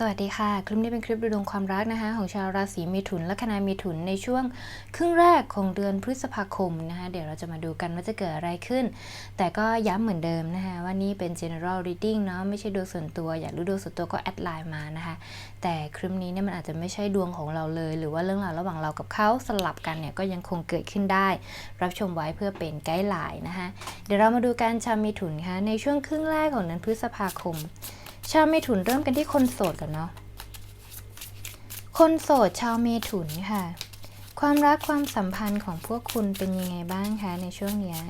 สวัสดีค่ะ คลิปนี้เป็นคลิปดูดวงความรักนะคะของชาวราศีเมถุนและคณะเมถุนในช่วงครึ่งแรกของเดือนพฤษภาคมนะคะเดี๋ยวเราจะมาดูกันว่าจะเกิดอะไรขึ้น แต่ก็ย้ำเหมือนเดิมนะคะว่านี่เป็น general reading เนาะไม่ใช่ดวงส่วนตัวอยากรู้ดวงส่วนตัวก็แอดไลน์มานะคะแต่คลิปนี้เนี่ยมันอาจจะไม่ใช่ดวงของเราเลย หรือว่าเรื่องราวระหว่างเรากับเขาสลับกันเนี่ยก็ยังคงเกิดขึ้นได้ รับชมไว้เพื่อเป็นไกด์ไลน์นะคะเดี๋ยวเรามาดูการชาวเมถุนค่ะในช่วงครึ่งแรกของเดือนพฤษภาคม ชาวเมถุนเริ่มกันที่คนโสดกันเนาะ คนโสดชาวเมถุนค่ะ ความรักความสัมพันธ์ของพวกคุณเป็นยังไงบ้างคะในช่วงเนี้ย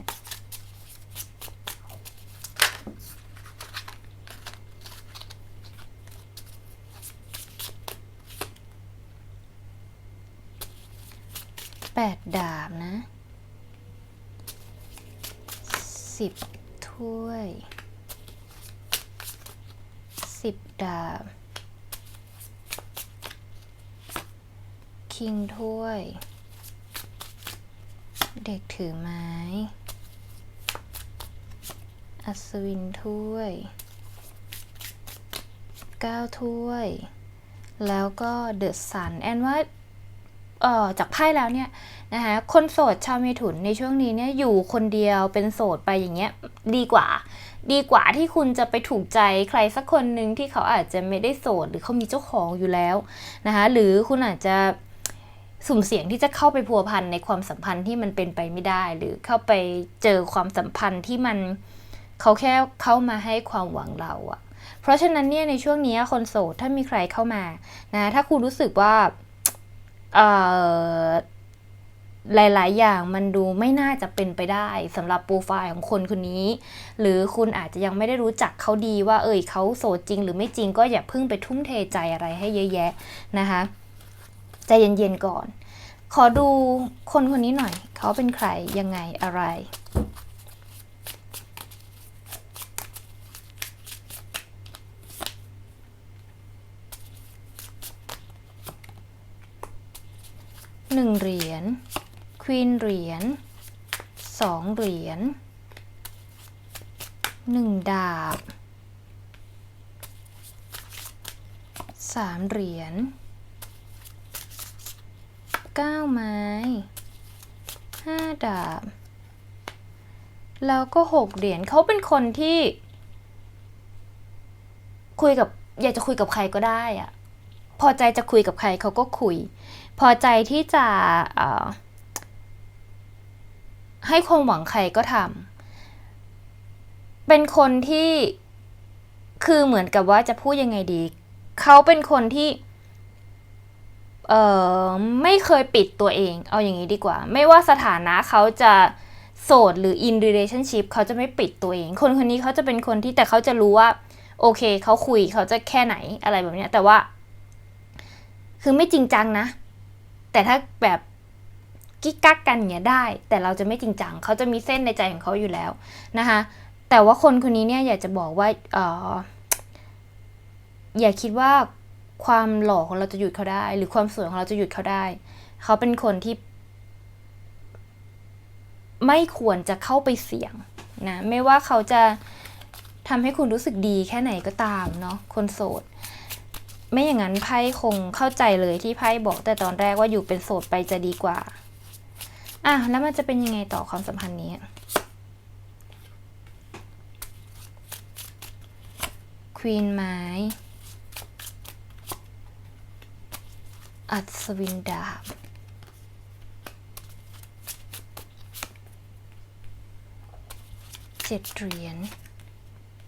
แปดดาบนะสิบถ้วย สิบดาบ คิงถ้วย เด็กถือไม้ อัศวินถ้วยเก้าถ้วย แล้วก็เดอะซัน แอนว่าเออจากไพ่แล้วเนี่ยนะคะคนโสดชาวเมถุนในช่วงนี้เนี่ยอยู่คนเดียวเป็นโสดไปอย่างเงี้ยดีกว่า ดีกว่าที่คุณจะไปถูกใจใครสักคนหนึ่งที่เขาอาจจะไม่ได้โสด หรือเขามีเจ้าของอยู่แล้วนะคะหรือคุณอาจจะสุ่มเสี่ยงที่จะเข้าไปพัวพันในความสัมพันธ์ที่มันเป็นไปไม่ได้ หรือเข้าไปเจอความสัมพันธ์ที่มันเขาแค่เข้ามาให้ความหวังเราอะเพราะฉะนั้นเนี่ยในช่วงนี้คนโสดถ้ามีใครเข้ามานะถ้าคุณรู้สึกว่าเออ หลาย ๆ อย่างมันดูไม่น่าจะเป็นไปได้สำหรับโปรไฟล์ของคนคนนี้ หรือคุณอาจจะยังไม่ได้รู้จักเขาดีว่า เอ่ยเขาโสดจริง หรือไม่จริงก็อย่าเพิ่งไปทุ่มเทใจอะไรให้เยอะแยะนะคะใจเย็น ๆ ก่อน ขอดูคนคนนี้หน่อย เขาเป็นใครยังไงอะไรหนึ่งเหรียญ ควีนเหรียญสองเหรียญหนึ่งดาบสามเหรียญเก้าไม้ห้าดาบ แล้วก็หกเหรียญเขาเป็นคนที่ คุยกับอยากจะคุยกับใครก็ได้อะพอใจจะคุยกับใครเขาก็คุย พอใจที่จะเอ่อ ให้ความหวังใครก็ทำเป็นคนที่คือเหมือนกับว่าจะพูดยังไงดี เขาเป็นคนที่เอ่อไม่เคยปิดตัวเอง เอาอย่างนี้ดีกว่า ไม่ว่าสถานะเขาจะโสดหรือ in relationship เขาจะไม่ปิดตัวเอง คนคนนี้เขาจะเป็นคนที่แต่เขาจะรู้ว่า โอเค เขาคุยเขาจะแค่ไหนอะไรแบบเนี้ยแต่ว่า คือไม่จริงจังนะ แต่ถ้าแบบ กิ๊กกักกันเงี้ยได้ แต่เราจะไม่จริงจังเขาจะมีเส้นในใจของเขาอยู่แล้วนะคะแต่ว่าคนคนนี้เนี่ยอยากจะบอกว่าเอออย่าคิดว่าความหล่อของเราจะหยุดเขาได้ หรือความสวยของเราจะหยุดเขาได้ เขาเป็นคนที่ ไม่ควรจะเข้าไปเสี่ยงนะไม่ว่าเขาจะทำให้คุณรู้สึกดีแค่ไหนก็ตามเนาะคนโสด ไม่อย่างนั้นไพ่คงเข้าใจเลยที่ไพ่บอกแต่ตอนแรกว่าอยู่เป็นโสดไปจะดีกว่า อะแล้วมันจะเป็นยังไงต่อความสัมพันธ์นี้ ควีนไม้อัศวินดาบเจ็ดเหรียญ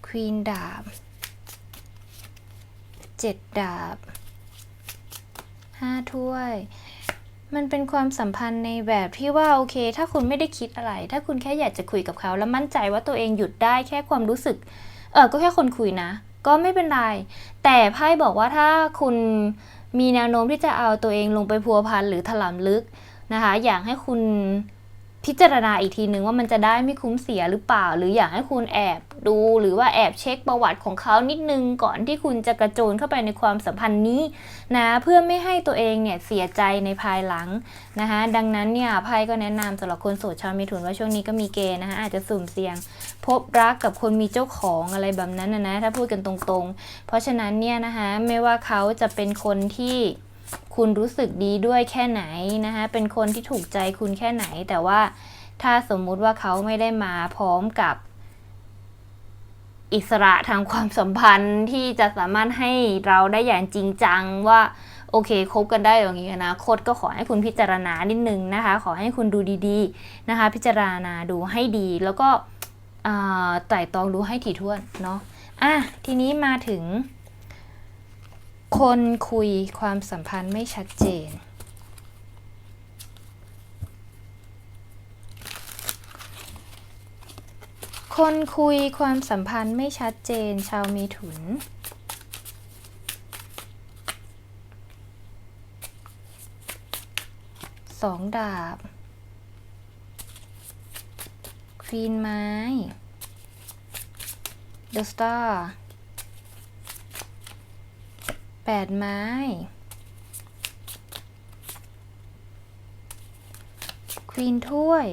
ควีนดาบเจ็ดดาบห้าถ้วย มันเป็นความสัมพันธ์ในแบบที่ว่าโอเค ถ้าคุณไม่ได้คิดอะไร ถ้าคุณแค่อยากจะคุยกับเขา แล้วมั่นใจว่าตัวเองหยุดได้แค่ความรู้สึก เออก็แค่คนคุยนะ ก็ไม่เป็นไร แต่ไพ่บอกว่าถ้าคุณมีแนวโน้มที่จะเอาตัวเองลงไปพัวพันหรือถลำลึกนะคะ อยากให้คุณพิจารณาอีกทีนึงว่ามันจะได้ไม่คุ้มเสียหรือเปล่า หรืออยากให้คุณแอบ ดูหรือว่าแอบเช็คประวัติของเขานิดนึงก่อนที่คุณจะกระโจนเข้าไปในความสัมพันธ์นี้นะเพื่อไม่ให้ตัวเองเนี่ยเสียใจในภายหลังนะคะดังนั้นเนี่ยไพ่ก็แนะนำสำหรับคนโสดชาวเมถุนว่าช่วงนี้ก็มีเกณฑ์นะคะอาจจะสุ่มเสี่ยง พบรักกับคนมีเจ้าของอะไรแบบนั้นนะนะถ้าพูดกันตรงๆ เพราะฉะนั้นเนี่ยนะคะไม่ว่าเขาจะเป็นคนที่คุณรู้สึกดีด้วยแค่ไหนนะคะเป็นคนที่ถูกใจคุณแค่ไหนแต่ว่าถ้าสมมุติว่าเขาไม่ได้มาพร้อมกับ อิสระทางความสัมพันธ์ที่จะสามารถให้เราได้อย่างจริงจังว่าโอเคคบกันได้อย่างนี้อนาคตก็ขอให้คุณพิจารณานิดนึงนะคะ ขอให้คุณดูดีๆนะคะ พิจารณาดูให้ดีแล้วก็ไต่ตองดูให้ถี่ถ้วนเนาะอะทีนี้มาถึง คนคุยความสัมพันธ์ไม่ชัดเจน คนคุยความสัมพันธ์ไม่ชัดเจนชาวเมถุน สองดาบ ควีนไม้ เดอะสตาร์แปดไม้ ควีนถ้วย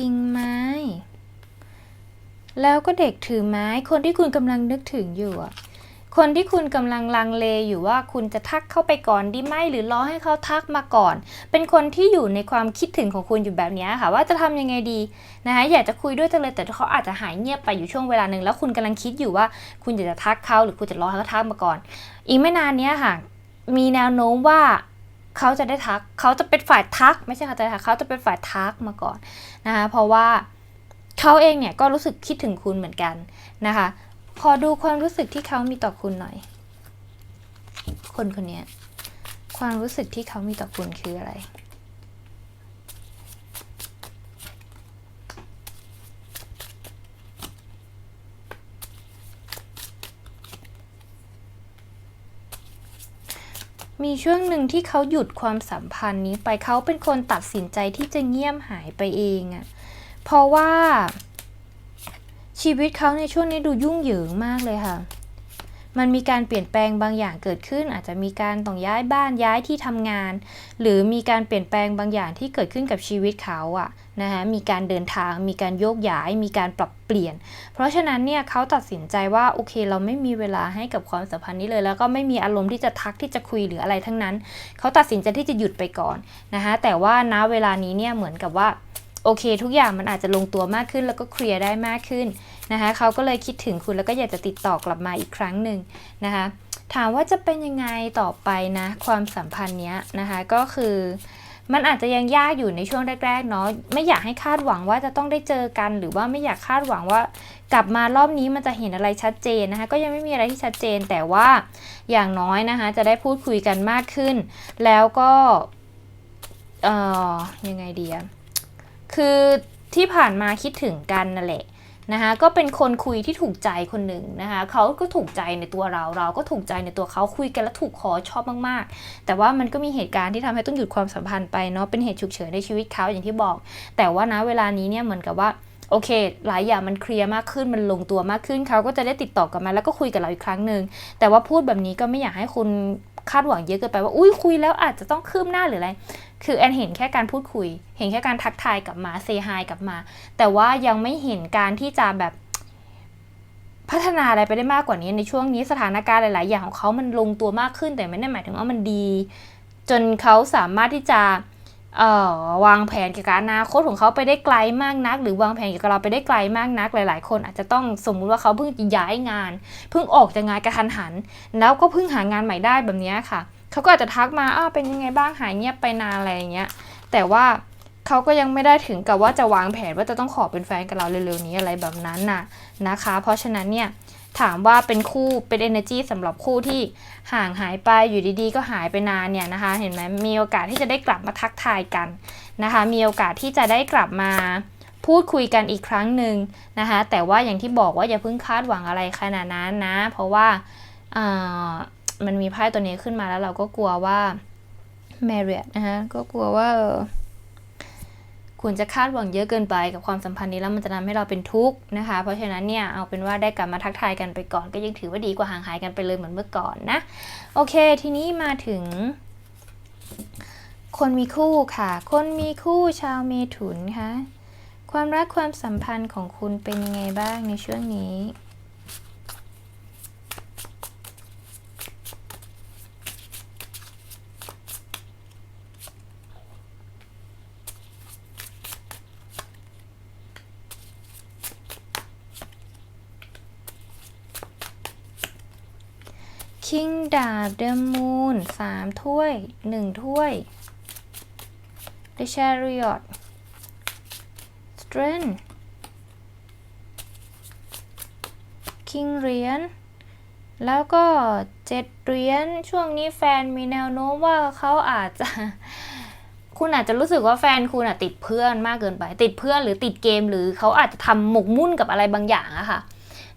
คิงไม้ แล้วก็เด็กถือไม้ คนที่คุณกำลังนึกถึงอยู่คนที่คุณกำลังลังเลอยู่ว่าคุณจะทักเข้าไปก่อนดีไหมหรือรอให้เขาทักมาก่อน เป็นคนที่อยู่ในความคิดถึงของคุณอยู่แบบนี้ค่ะ ว่าจะทำยังไงดีนะคะอยากจะคุยด้วยจังเลยแต่เขาอาจจะหายเงียบไปอยู่ช่วงเวลาหนึ่งแล้วคุณกำลังคิดอยู่ว่า คุณอยากจะทักเขาหรือคุณจะรอให้เขาทักมาก่อน อีกไม่นานนี้ค่ะ มีแนวโน้มว่า เขาจะได้ทัก เขาจะเป็นฝ่ายทัก ไม่ใช่เขาจะทักเขาจะเป็นฝ่ายทักมาก่อนนะคะเพราะว่าเขาเองเนี่ยก็รู้สึกคิดถึงคุณเหมือนกันนะคะขอดูความรู้สึกที่เขามีต่อคุณหน่อย คนคนนี้ความรู้สึกที่เขามีต่อคุณคืออะไร มีช่วงหนึ่งที่เขาหยุดความสัมพันธ์นี้ไปเขาเป็นคนตัดสินใจที่จะเงียบหายไปเองอะเพราะว่าชีวิตเขาในช่วงนี้ดูยุ่งเหยิงมากเลยค่ะ มันมีการเปลี่ยนแปลงบางอย่างเกิดขึ้น อาจจะมีการต้องย้ายบ้านย้ายที่ทำงาน หรือมีการเปลี่ยนแปลงบางอย่างที่เกิดขึ้นกับชีวิตเขาอะนะคะมีการเดินทางมีการโยกย้าย มีการปรับเปลี่ยน เพราะฉะนั้นเนี่ยเขาตัดสินใจว่าโอเค เราไม่มีเวลาให้กับความสัมพันธ์นี้เลย แล้วก็ไม่มีอารมณ์ที่จะทักที่จะคุยหรืออะไรทั้งนั้น เขาตัดสินใจที่จะหยุดไปก่อนนะคะแต่ว่าณเวลานี้เนี่ยเหมือนกับว่า โอเค ทุกอย่างมันอาจจะลงตัวมากขึ้นแล้วก็เคลียร์ได้มากขึ้นนะคะเขาก็เลยคิดถึงคุณแล้วก็อยากจะติดต่อกลับมาอีกครั้งหนึ่งนะคะถามว่าจะเป็นยังไงต่อไปนะความสัมพันธ์เนี้ยนะคะก็คือมันอาจจะยังยากอยู่ในช่วงแรกๆเนาะไม่อยากให้คาดหวังว่าจะต้องได้เจอกัน หรือว่าไม่อยากคาดหวังว่ากลับมารอบนี้มันจะเห็นอะไรชัดเจนนะคะ ก็ยังไม่มีอะไรที่ชัดเจนแต่ว่าอย่างน้อยนะคะ จะได้พูดคุยกันมากขึ้น แล้วก็เอ่อยังไงดีอะ คือที่ผ่านมาคิดถึงกันนั่นแหละนะคะก็เป็นคนคุยที่ถูกใจคนหนึ่งนะคะเขาก็ถูกใจในตัวเราเราก็ถูกใจในตัวเขาคุยกันแล้วถูกคอชอบมากๆ แต่ว่ามันก็มีเหตุการณ์ที่ทำให้ต้องหยุดความสัมพันธ์ไปเนาะเป็นเหตุฉุกเฉินในชีวิตเขาอย่างที่บอก แต่ว่านะเวลานี้เนี่ยเหมือนกับว่าโอเค หลายอย่างมันเคลียร์มากขึ้นมันลงตัวมากขึ้นเขาก็จะได้ติดต่อกลับมาแล้วก็คุยกับเราอีกครั้งหนึ่งแต่ว่าพูดแบบนี้ก็ไม่อยากให้คุณ คาดหวังเยอะเกินไปว่าอุ้ยคุยแล้วอาจจะต้องคืบหน้าหรืออะไร คือแอนเห็นแค่การพูดคุย เห็นแค่การทักทายกลับมาเซฮายกลับมา แต่ว่ายังไม่เห็นการที่จะแบบพัฒนาอะไรไปได้มากกว่านี้ในช่วงนี้สถานการณ์หลาย ๆ อย่างของเขามันลงตัวมากขึ้นแต่ไม่ได้หมายถึงว่ามันดี จนเขาสามารถที่จะ เอ่อวางแผนเกี่ยวกับอนาคตของเขาไปได้ไกลมากนัก หรือวางแผนเกี่ยวกับเราไปได้ไกลมากนัก หลาย ๆ คนอาจจะต้องสมมุติว่าเขาเพิ่งย้ายงาน เพิ่งออกจากงานกระทันหัน แล้วก็เพิ่งหางานใหม่ได้แบบนี้ค่ะเขาก็อาจจะทักมาอ้าวเป็นยังไงบ้างหายเงียบไปนานอะไรอย่างเงี้ยแต่ว่าเขาก็ยังไม่ได้ถึงกับว่าจะวางแผนว่าจะต้องขอเป็นแฟนกับเราเร็วๆนี้อะไรแบบนั้นน่ะนะคะ เพราะฉะนั้นเนี่ย ถามว่าเป็นคู่เป็น energy สำหรับคู่ที่ห่างหายไปอยู่ดีๆ ก็หายไปนานเนี่ยนะคะ เห็นไหมมีโอกาสที่จะได้กลับมาทักทายกันนะคะ มีโอกาสที่จะได้กลับมาพูดคุยกันอีกครั้งหนึ่งนะคะ แต่ว่าอย่างที่บอกว่าอย่าเพิ่งคาดหวังอะไรขนาดนั้นนะ เพราะว่าอ่ามันมีไพ่ตัวนี้ขึ้นมาแล้วเราก็กลัวว่า Marriott นะคะก็กลัวว่า คุณจะคาดหวังเยอะเกินไปกับความสัมพันธ์นี้แล้วมันจะทำให้เราเป็นทุกข์นะคะ เพราะฉะนั้นเนี่ยเอาเป็นว่าได้กลับมาทักทายกันไปก่อน ก็ยังถือว่าดีกว่าห่างหายกันไปเลยเหมือนเมื่อก่อนนะ โอเค ทีนี้มาถึง คนมีคู่ค่ะ คนมีคู่ชาวเมถุนค่ะ ความรักความสัมพันธ์ของคุณเป็นยังไงบ้างในช่วงนี้ คิงดาบเดมูนสามถ้วยหนึ่งถ้วย The Chariot Strength King เหรียญแล้วก็เจ็ดเหรียญช่วงนี้แฟนมีแนวโน้มว่าเขาอาจจะ คุณอาจจะรู้สึกว่าแฟนคุณอะติดเพื่อนมากเกินไป ติดเพื่อนหรือติดเกมหรือเขาอาจจะทำหมกมุ่นกับอะไรบางอย่างอะค่ะ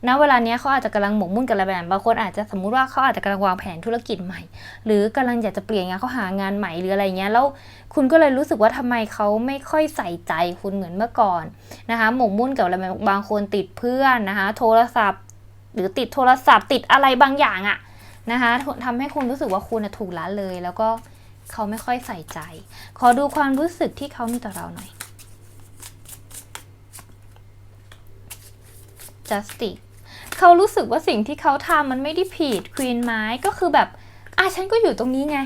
ณเวลาเนี้ยเขาอาจจะกำลังหมกมุ่นกับอะไรแบบบางคนอาจจะสมมุติว่าเขาอาจจะกำลังวางแผนธุรกิจใหม่ หรือกำลังอยากจะเปลี่ยนงานเขาหางานใหม่หรืออะไรเงี้ยแล้วคุณก็เลยรู้สึกว่าทำไมเขาไม่ค่อยใส่ใจคุณเหมือนเมื่อก่อนนะคะหมกมุ่นกับอะไรบางคนติดเพื่อนนะคะ โทรศัพท์ หรือติดโทรศัพท์ติดอะไรบางอย่างอะนะคะทำให้คุณรู้สึกว่าคุณถูกละเลย แล้วก็เขาไม่ค่อยใส่ใจ ขอดูความรู้สึกที่เขามีต่อเราหน่อย justice เขารู้สึกว่าสิ่งที่เขาทำมันไม่ได้ผิดควีนไม้ก็คือแบบอะฉันก็อยู่ตรงนี้ไง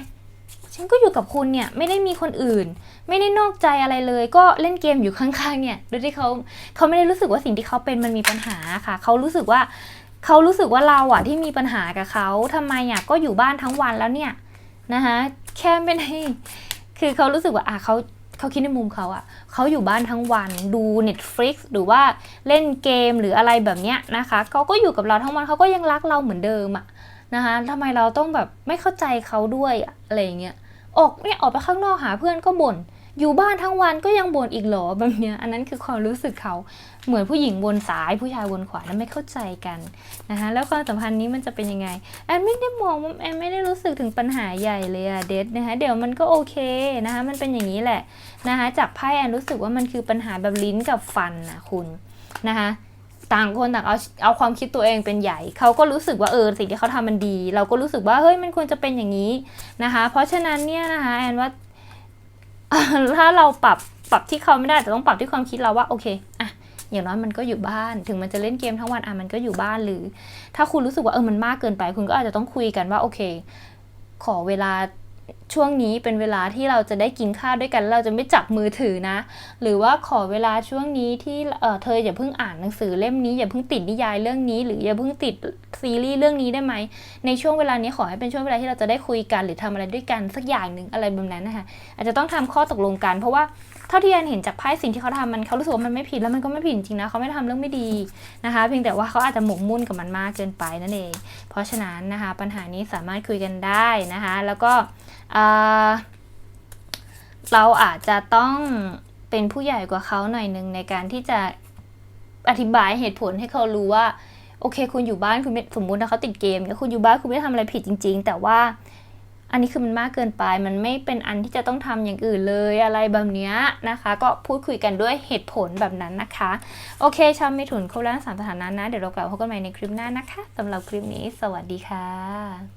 ฉันก็อยู่กับคุณเนี่ยไม่ได้มีคนอื่น ไม่ได้นอกใจอะไรเลย ก็เล่นเกมอยู่ข้างๆเนี่ยโดยที่เขาเขาไม่ได้รู้สึกว่าสิ่งที่เขาเป็นมันมีปัญหาค่ะ เขารู้สึกว่าเขารู้สึกว่าเราอะที่มีปัญหากับเขาทำไมอะก็อยู่บ้านทั้งวันแล้วเนี่ยนะคะแค่ไม่ได้คือเขารู้สึกว่าอะเขา เขาคิดในมุมเขาอะเขาอยู่บ้านทั้งวันดู Netflix หรือว่าเล่นเกมหรืออะไรแบบเนี้ยนะคะเขาก็อยู่กับเราทั้งวันเขาก็ยังรักเราเหมือนเดิมอะนะคะทำไมเราต้องแบบไม่เข้าใจเขาด้วยอะอะไรเงี้ยออกเนี่ยออกไปข้างนอกหาเพื่อนก็บ่น อยู่บ้านทั้งวันก็ยังบ่นอีกหรอแบบเนี้ยอันนั้นคือความรู้สึกเขาเหมือนผู้หญิงวนซ้ายผู้ชายวนขวาแล้วไม่เข้าใจกันนะคะแล้วความสัมพันธ์นี้มันจะเป็นยังไงแอนไม่ได้มองว่าแอนไม่ได้รู้สึกถึงปัญหาใหญ่เลยอะเดทนะคะเดี๋ยวมันก็โอเคนะคะมันเป็นอย่างนี้แหละนะคะจากไพ่แอนรู้สึกว่ามันคือปัญหาแบบลิ้นกับฟันนะคุณนะคะต่างคนต่างเอาเอาความคิดตัวเองเป็นใหญ่ เขาก็รู้สึกว่าเออสิ่งที่เขาทำมันดี เราก็รู้สึกว่าเฮ้ยมันควรจะเป็นอย่างนี้นะคะ เพราะฉะนั้นเนี่ยนะคะแอนว่า ถ้าเราปรับปรับที่เขาไม่ได้แต่ต้องปรับที่ความคิดเราว่าโอเคอะอย่างน้อยมันก็อยู่บ้าน ถึงมันจะเล่นเกมทั้งวันอะมันก็อยู่บ้านหรือ ถ้าคุณรู้สึกว่าเออมันมากเกินไป คุณก็อาจจะต้องคุยกันว่าโอเค ขอเวลา ช่วงนี้เป็นเวลาที่เราจะได้กินข้าวด้วยกัน เราจะไม่จับมือถือนะ หรือว่าขอเวลาช่วงนี้ที่เออเธออย่าเพิ่งอ่านหนังสือเล่มนี้อย่าเพิ่งติดนิยายเรื่องนี้ หรืออย่าเพิ่งติดซีรีส์เรื่องนี้ได้ไหมในช่วงเวลานี้ขอให้เป็นช่วงเวลาที่เราจะได้คุยกัน หรือทำอะไรด้วยกันสักอย่างหนึ่งอะไรแบบนั้นนะคะอาจจะต้องทำข้อตกลงกัน เพราะว่าเท่าที่แอนเห็นจากไพ่สิ่งที่เขาทำมันเขารู้สึกว่ามันไม่ผิดแล้วมันก็ไม่ผิดจริงนะเขาไม่ทำเรื่องไม่ดีนะคะ เพียงแต่ว่าเขาอาจจะหมกมุ่นกับมันมากเกินไปนั่นเอง เพราะฉะนั้นนะคะ ปัญหานี้สามารถคุยกันได้นะคะ แล้วก็ เราอาจจะต้องเป็นผู้ใหญ่กว่าเขาหน่อยนึงในการที่จะอธิบายเหตุผลให้เขารู้ว่า โอเค คุณอยู่บ้านคุณสมมุตินะเขาติดเกมเนี่ยคุณอยู่บ้านคุณไม่ได้ทำอะไรผิดจริง ๆ แต่ว่าอันนี้คือมันมากเกินไป มันไม่เป็นอันที่จะต้องทำอย่างอื่นเลยอะไรแบบนี้นะคะ ก็พูดคุยกันด้วยเหตุผลแบบนั้นนะคะ โอเค ชาวเมถุนครบแล้วสามสถานะนะ เดี๋ยวเรากลับพบกันใหม่ในคลิปหน้านะคะสำหรับคลิปนี้ สวัสดีค่ะ